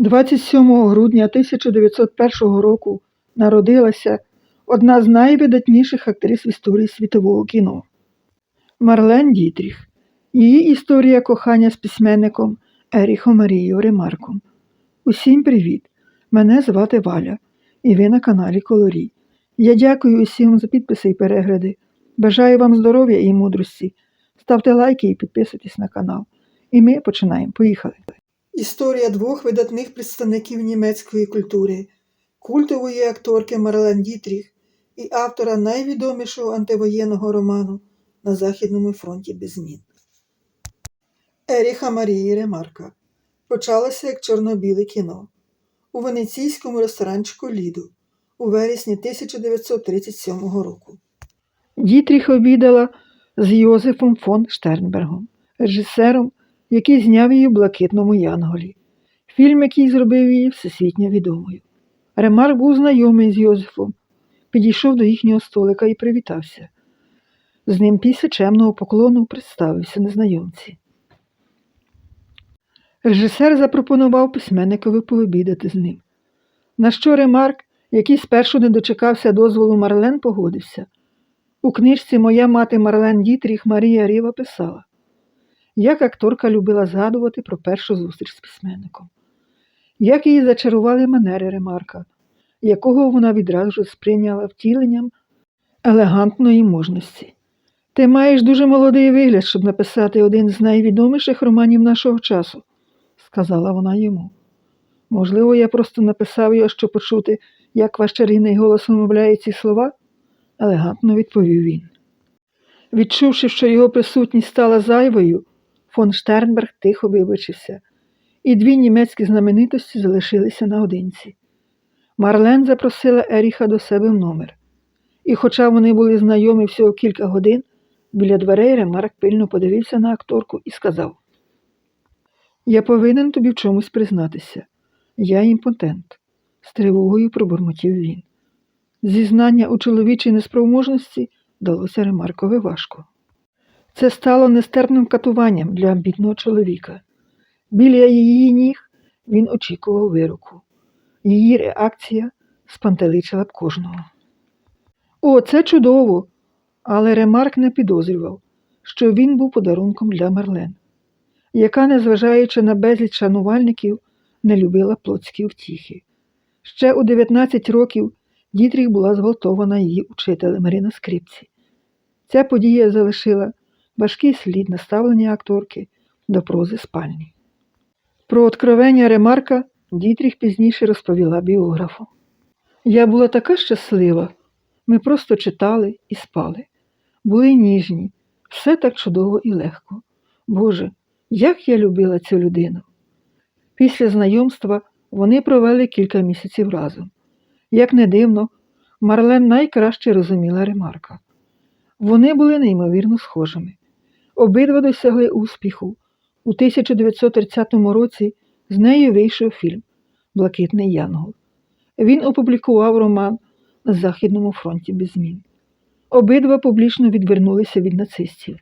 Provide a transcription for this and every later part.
27 грудня 1901 року народилася одна з найвидатніших актрис в історії світового кіно Марлен Дітріх. Її історія кохання з письменником Еріхом Марією Ремарком. Усім привіт! Мене звати Валя, і ви на каналі Колорій. Я дякую усім за підписи і перегляди. Бажаю вам здоров'я і мудрості. Ставте лайки і підписуйтесь на канал. І ми починаємо. Поїхали. Історія двох видатних представників німецької культури, культової акторки Марлен Дітріх і автора найвідомішого антивоєнного роману на Західному фронті без змін. Еріха Марії Ремарка почалося як чорно-біле кіно у венеційському ресторанчику Ліду у вересні 1937 року. Дітріх обідала з Йозефом фон Штернбергом, режисером, який зняв її в блакитному Янголі, фільм, який зробив її всесвітньо відомою. Ремарк був знайомий з Йозефом, підійшов до їхнього столика і привітався. З ним після чемного поклону представився незнайомці. Режисер запропонував письменникові пообідати з ним. На що Ремарк, який спершу не дочекався дозволу Марлен, погодився. У книжці Моя мати Марлен Дітріх Марія Ріва писала, як акторка любила згадувати про першу зустріч з письменником, як її зачарували манери Ремарка, якого вона відразу сприйняла втіленням елегантної мужності. Ти маєш дуже молодий вигляд, щоб написати один з найвідоміших романів нашого часу, сказала вона йому. Можливо, я просто написав його, щоб почути, як ваш чарівний голос вимовляє ці слова, елегантно відповів він. Відчувши, що його присутність стала зайвою, фон Штернберг тихо вибачився, і дві німецькі знаменитості залишилися наодинці. Марлен запросила Еріха до себе в номер, і, хоча вони були знайомі всього кілька годин, біля дверей Ремарк пильно подивився на акторку і сказав: Я повинен тобі в чомусь признатися. Я імпотент, з тривогою пробурмотів він. Зізнання у чоловічій неспроможності далося Ремаркові важко. Це стало нестерпним катуванням для амбітного чоловіка. Біля її ніг він очікував вироку. Її реакція спантеличила б кожного. О, це чудово! Але Ремарк не підозрював, що він був подарунком для Марлен, яка, незважаючи на безліч шанувальників, не любила плотські втіхи. Ще у 19 років Дітріх була зґвалтована її учителем Марина Скрипці. Ця подія залишила важкий слід на ставлення акторки до прози спальні. Про откровення Ремарка Дітріх пізніше розповіла біографу. Я була така щаслива. Ми просто читали і спали. Були ніжні, все так чудово і легко. Боже, як я любила цю людину. Після знайомства вони провели кілька місяців разом. Як не дивно, Марлен найкраще розуміла Ремарка. Вони були неймовірно схожими. Обидва досягли успіху. У 1930 році з нею вийшов фільм Блакитний Янгол. Він опублікував роман на Західному фронті без змін. Обидва публічно відвернулися від нацистів.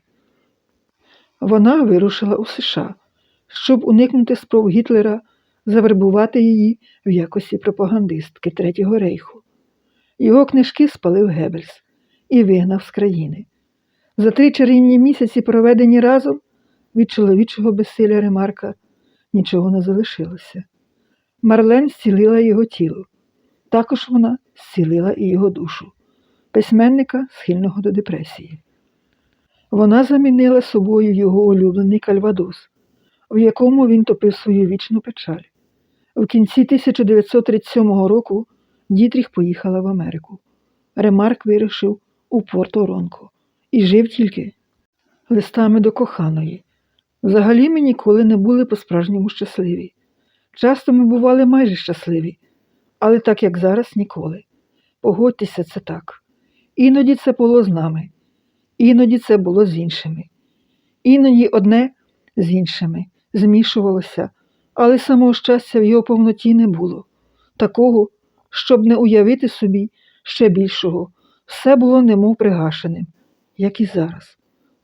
Вона вирушила у США, щоб уникнути спроб Гітлера завербувати її в якості пропагандистки Третього рейху. Його книжки спалив Геббельс і вигнав з країни. За три чарівні місяці, проведені разом, від чоловічого безсилля Ремарка нічого не залишилося. Марлен зцілила його тіло. Також вона зцілила і його душу, письменника, схильного до депресії. Вона замінила собою його улюблений кальвадос, в якому він топив свою вічну печаль. В кінці 1937 року Дітріх поїхала в Америку. Ремарк вирішив у Порто-Ронко і жив тільки листами до коханої. Взагалі ми ніколи не були по-справжньому щасливі. Часто ми бували майже щасливі, але так як зараз ніколи. Погодьтеся, це так. Іноді це було з нами, іноді це було з іншими. Іноді одне з іншими змішувалося, але самого щастя в його повноті не було. Такого, щоб не уявити собі ще більшого, все було немов пригашеним, як і зараз.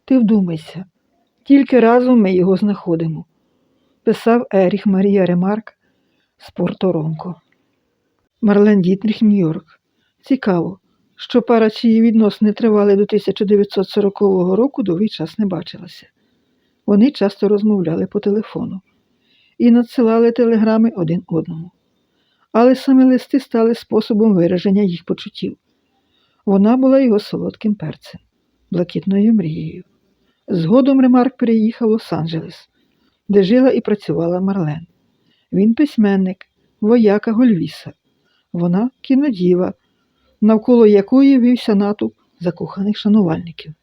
Ти вдумайся, тільки разом ми його знаходимо, писав Еріх Марія Ремарк з Порто-Ронко. Марлен Дітріх, Нью-Йорк. Цікаво, що пара, чиї відносини тривали до 1940 року, довгий час не бачилася. Вони часто розмовляли по телефону і надсилали телеграми один одному. Але саме листи стали способом вираження їх почуттів. Вона була його солодким перцем, блакитною мрією. Згодом Ремарк переїхав в Лос-Анджелес, де жила і працювала Марлен. Він письменник, вояка Гольвіса. Вона кінодіва, навколо якої вівся натовп закоханих шанувальників.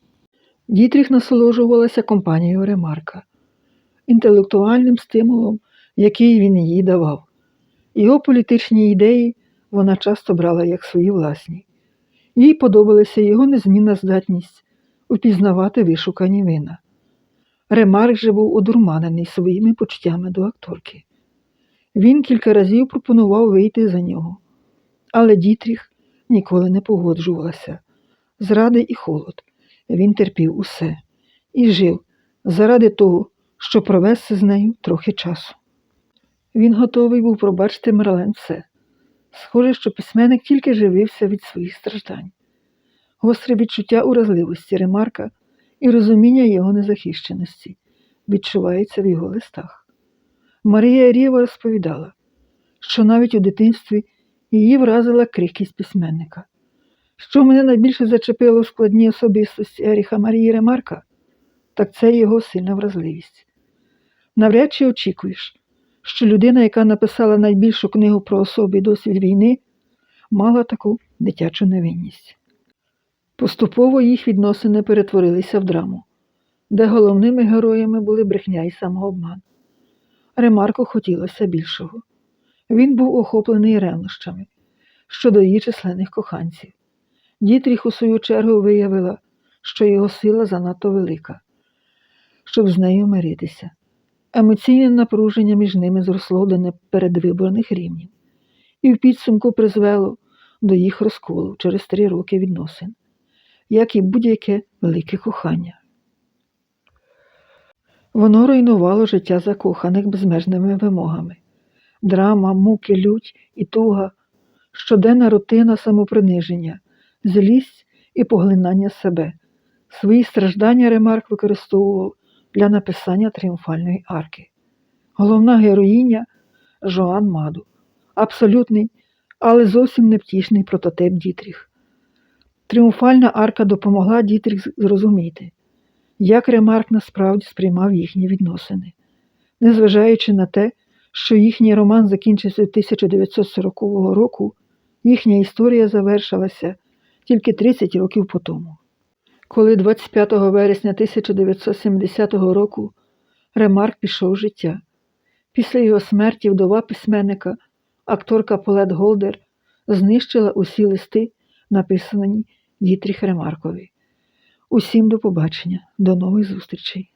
Дітріх насолоджувалася компанією Ремарка, інтелектуальним стимулом, який він їй давав. Його політичні ідеї вона часто брала як свої власні. Їй подобалася його незмінна здатність упізнавати вишукані вина. Ремарк же був одурманений своїми почуттями до акторки. Він кілька разів пропонував вийти за нього, але Дітріх ніколи не погоджувалася. Зради і холод. Він терпів усе і жив заради того, щоб провести з нею трохи часу. Він готовий був пробачити Мерлен все. Схоже, що письменник тільки живився від своїх страждань. Гостре відчуття уразливості Ремарка і розуміння його незахищеності відчувається в його листах. Марія Рєва розповідала, що навіть у дитинстві її вразила крихкість письменника. Що мене найбільше зачепило в складній особистості Еріха Марії Ремарка, так це його сильна вразливість. Навряд чи очікуєш, що людина, яка написала найбільшу книгу про особи і досвід війни, мала таку дитячу невинність. Поступово їх відносини перетворилися в драму, де головними героями були брехня і самообман. Ремарку хотілося більшого. Він був охоплений ревнощами щодо її численних коханців. Дітріх, у свою чергу, виявила, що його сила занадто велика, щоб з нею миритися. Емоційне напруження між ними зросло до непередвиборних рівнів і в підсумку призвело до їх розколу через три роки відносин, як і будь-яке велике кохання. Воно руйнувало життя закоханих безмежними вимогами. Драма, муки, лють і туга, щоденна рутина самоприниження, злість і поглинання себе. Свої страждання Ремарк використовував для написання тріумфальної арки. Головна героїня Жоан Маду, абсолютний, але зовсім невтішний прототип Дітріх. Тріумфальна арка допомогла Дітріх зрозуміти, як Ремарк насправді сприймав їхні відносини. Незважаючи на те, що їхній роман закінчився 1940 року, їхня історія завершилася тільки 30 років по тому. Коли 25 вересня 1970 року Ремарк пішов з життя. Після його смерті вдова письменника, акторка Полет Голдер, знищила усі листи, написані Дітріх Ремаркові. Усім до побачення, до нових зустрічей.